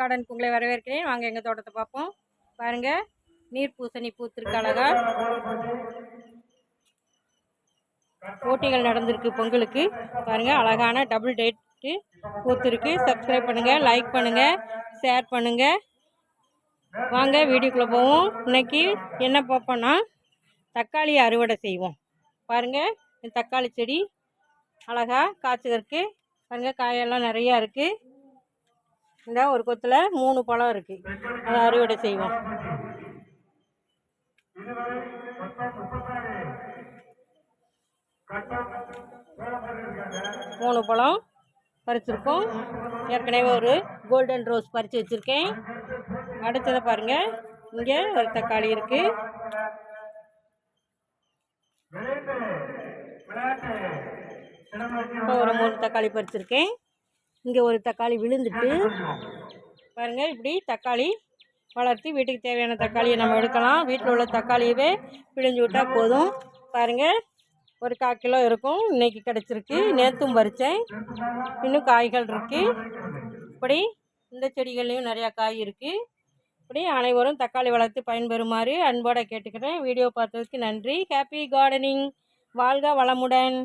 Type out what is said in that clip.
கார்டனுக்கு உங்களை வரவேற்கிறேன். வாங்க எங்கள் தோட்டத்தை பார்ப்போம். பாருங்கள் நீர் பூசணி பூத்திருக்கு அழகா. போட்டிகள் நடந்திருக்கு பொங்கலுக்கு. பாருங்கள் அழகான டபுள் டேட்டு பூத்திருக்கு. சப்ஸ்கிரைப் பண்ணுங்கள் லைக் பண்ணுங்கள் ஷேர் பண்ணுங்கள் வாங்க வீடியோக்குள்ளே போவோம். இன்னைக்கு என்ன பார்ப்போன்னா தக்காளி அறுவடை செய்வோம். பாருங்கள் தக்காளி செடி அழகா காய்ச்சதற்கு பாருங்கள் காயெல்லாம் நிறையா இருக்குது இந்த ஒரு கொத்தில் மூணு பழம் இருக்குது அதை அறுவடை செய்வோம். மூணு பழம் பறிச்சிருக்கோம். ஏற்கனவே ஒரு கோல்டன் ரோஸ் பறித்து வச்சுருக்கேன். அடுத்ததை பாருங்கள் இங்கே ஒரு தக்காளி இருக்குது இப்போ ஒரு மூணு தக்காளி பறிச்சிருக்கேன். இங்கே ஒரு தக்காளி விழுந்துட்டு பாருங்கள் இப்படி தக்காளி வளர்த்து வீட்டுக்கு தேவையான தக்காளியை நம்ம எடுக்கலாம். வீட்டில் உள்ள தக்காளியவே பிழிஞ்சு விட்டால் போதும். பாருங்கள் ஒரு கால் கிலோ இருக்கும். இன்றைக்கி கிடச்சிருக்கு. நேற்றும் பறித்தேன் இன்னும் காய்கள் இருக்குது இப்படி இந்த செடிகள்லேயும் நிறையா காய் இருக்குது இப்படி அனைவரும் தக்காளி வளர்த்து பயன்பெறுமாறு அன்போடு கேட்டுக்கிறேன். வீடியோ பார்த்ததுக்கு நன்றி. ஹாப்பி கார்டனிங் வாழ்க வளமுடன்.